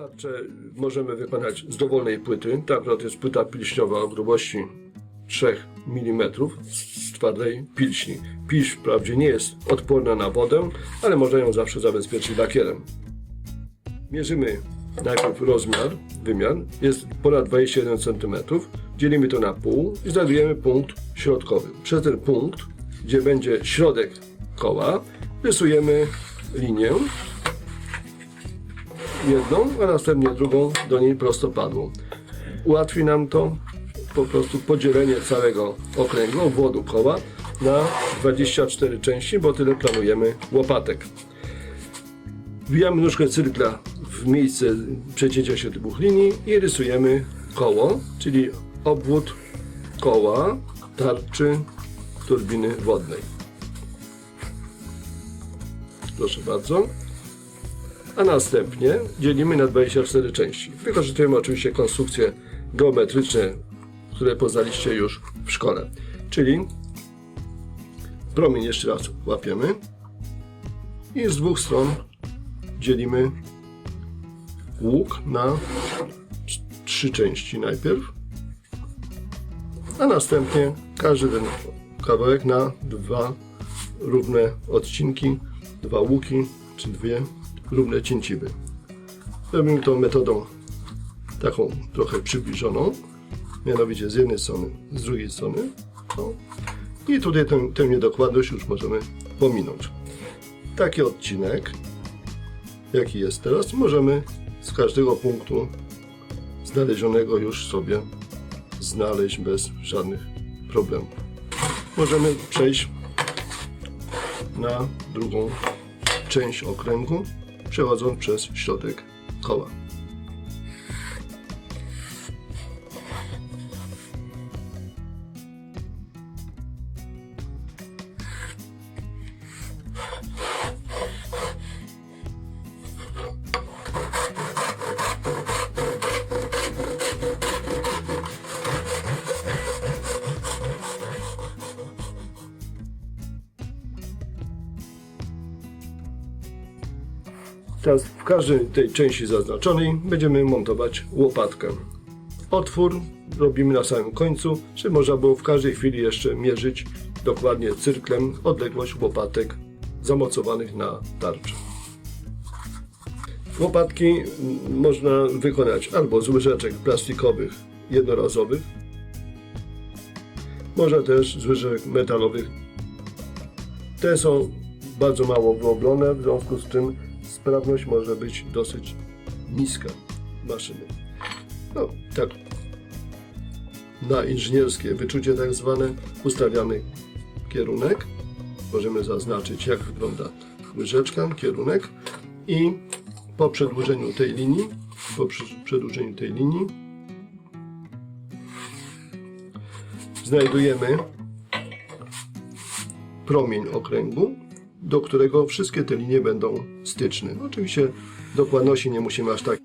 Tarczę możemy wykonać z dowolnej płyty. Ta akurat jest płyta pilśniowa o grubości 3 mm z twardej pilśni. Pilś wprawdzie nie jest odporna na wodę, ale można ją zawsze zabezpieczyć lakierem. Mierzymy najpierw rozmiar, wymiar, jest ponad 21 cm. Dzielimy to na pół i znajdujemy punkt środkowy. Przez ten punkt, gdzie będzie środek koła, rysujemy linię jedną, a następnie drugą do niej prostopadłą. Ułatwi nam to po prostu podzielenie całego okręgu, obwodu koła na 24 części, bo tyle planujemy łopatek. Wbijamy nóżkę cyrkla w miejsce przecięcia się dwóch linii i rysujemy koło, czyli obwód koła tarczy turbiny wodnej. Proszę bardzo. A następnie dzielimy na 24 części. Wykorzystujemy oczywiście konstrukcje geometryczne, które poznaliście już w szkole. Czyli promień jeszcze raz łapiemy i z dwóch stron dzielimy łuk na tr- trzy części najpierw, a następnie każdy ten kawałek na dwa równe odcinki, dwa łuki czy dwie równe cięciwy. Robimy to metodą taką trochę przybliżoną, mianowicie z jednej strony, z drugiej strony. O. I tutaj tę, tę niedokładność już możemy pominąć. Taki odcinek, jaki jest teraz, możemy z każdego punktu znalezionego już sobie znaleźć bez żadnych problemów. Możemy przejść na drugą część okręgu, przechodząc przez środek koła. Teraz w każdej tej części zaznaczonej będziemy montować łopatkę. Otwór robimy na samym końcu, żeby można było w każdej chwili jeszcze mierzyć dokładnie cyrklem odległość łopatek zamocowanych na tarczy. Łopatki można wykonać albo z łyżeczek plastikowych jednorazowych, można też z łyżek metalowych. Te są bardzo mało wyoblone, w związku z czym sprawność może być dosyć niska maszyny. No, tak. Na inżynierskie wyczucie tak zwane ustawiamy kierunek. Możemy zaznaczyć jak wygląda łyżeczka, kierunek i po przedłużeniu tej linii, po przedłużeniu tej linii znajdujemy promień okręgu, do którego wszystkie te linie będą styczne. Oczywiście dokładności nie musimy aż tak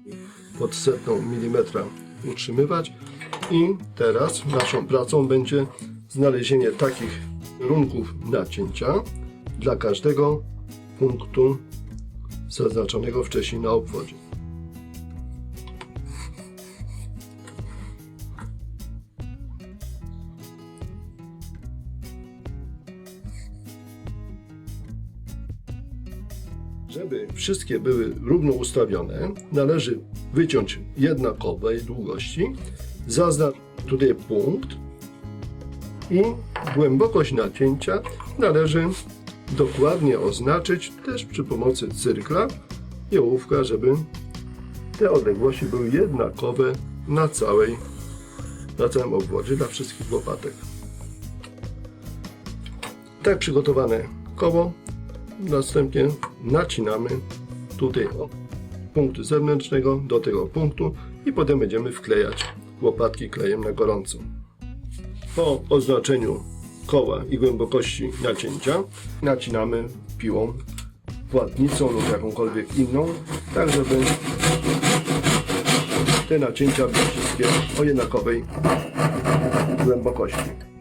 pod setną milimetra utrzymywać. I teraz naszą pracą będzie znalezienie takich runków nacięcia dla każdego punktu zaznaczonego wcześniej na obwodzie. Żeby wszystkie były równo ustawione, należy wyciąć jednakowej długości, zaznacz tutaj punkt i głębokość nacięcia należy dokładnie oznaczyć też przy pomocy cyrkla i ołówka, żeby te odległości były jednakowe na całej na całym obwodzie dla wszystkich łopatek. Tak przygotowane koło Następnie nacinamy tutaj od punktu zewnętrznego do tego punktu i potem będziemy wklejać łopatki klejem na gorąco. Po oznaczeniu koła i głębokości nacięcia nacinamy piłą, płatnicą lub jakąkolwiek inną, tak żeby te nacięcia były wszystkie o jednakowej głębokości.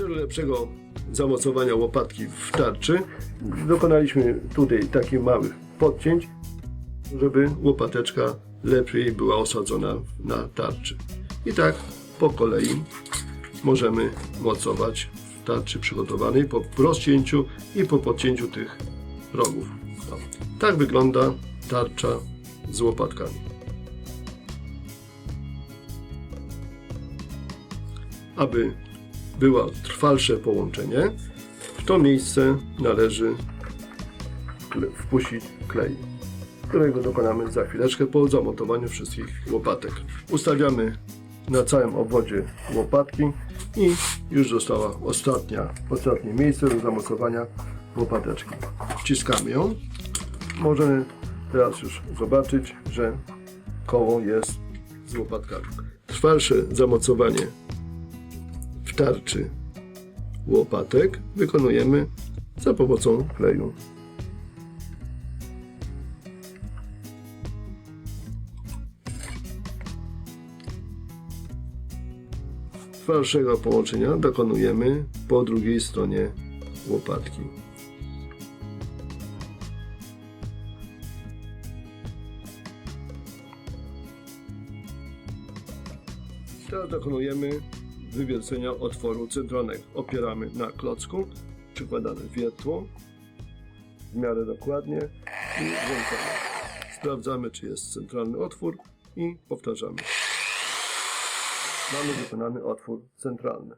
Celu lepszego zamocowania łopatki w tarczy dokonaliśmy tutaj takich małych podcięć, żeby łopateczka lepiej była osadzona na tarczy. I tak po kolei możemy mocować w tarczy przygotowanej po rozcięciu i po podcięciu tych rogów. O, tak wygląda tarcza z łopatkami. Aby było trwalsze połączenie, w to miejsce należy wpuścić klej, którego dokonamy za chwileczkę po zamontowaniu wszystkich łopatek. Ustawiamy na całym obwodzie łopatki i już została ostatnia, ostatnie miejsce do zamocowania łopateczki. Wciskamy ją. Możemy teraz już zobaczyć, że koło jest z łopatkami. Trwalsze zamocowanie tarczy łopatek wykonujemy za pomocą kleju. Trwalszego połączenia dokonujemy po drugiej stronie łopatki. Teraz dokonujemy wywiercenia otworu centralnego. Opieramy na klocku, przykładamy wiertło w miarę dokładnie i włączamy. Sprawdzamy, czy jest centralny otwór i powtarzamy. Mamy wykonany otwór centralny.